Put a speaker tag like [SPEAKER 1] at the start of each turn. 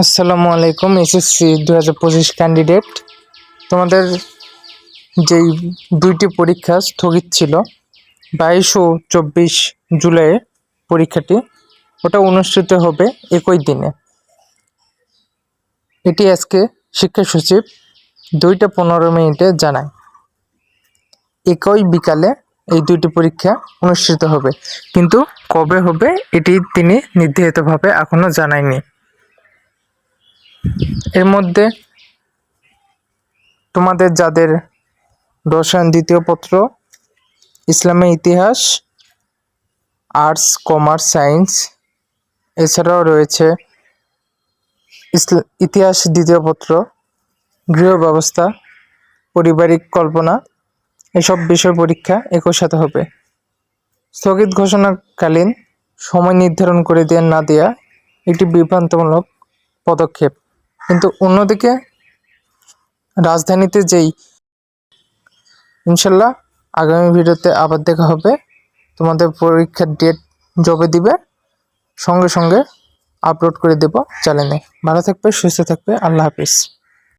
[SPEAKER 1] আসসালামু আলাইকুম, এসএসসি দু হাজার পঁচিশ ক্যান্ডিডেট তোমাদের যেই দুইটি পরীক্ষা স্থগিত ছিল, বাইশ ও চব্বিশ জুলাই পরীক্ষাটি, ওটা অনুষ্ঠিত হবে একই দিনে। এটি আজকে শিক্ষা সচিব দুইটা পনেরো মিনিটে জানায়। একই বিকালে এই দুইটি পরীক্ষা অনুষ্ঠিত হবে, কিন্তু কবে হবে এটি তিনি নির্ধারিতভাবে এখনও জানায়নি। এর মধ্যে তোমাদের যাদের রসায়ন দ্বিতীয় পত্র ইসলামের ইতিহাস, আর্টস, কমার্স, সায়েন্স, এছাড়াও রয়েছে ইতিহাস দ্বিতীয় পত্র, গৃহ ব্যবস্থা, পারিবারিক কল্পনা, এসব বিষয় পরীক্ষা একই সাথে হবে। স্থগিত ঘোষণাকালীন সময় নির্ধারণ করে দেওয়া না দেয়া একটি বিভ্রান্তমূলক পদক্ষেপ। কিন্তু অন্যদিকে রাজধানীতে যেই ইনশাল্লাহ আগামী ভিডিওতে আবার দেখা হবে। তোমাদের পরীক্ষার ডেট জবে দিবে, সঙ্গে সঙ্গে আপলোড করে দেব চ্যানেলে ভালো থাকবে, সুস্থ থাকবে, আল্লাহ হাফিজ।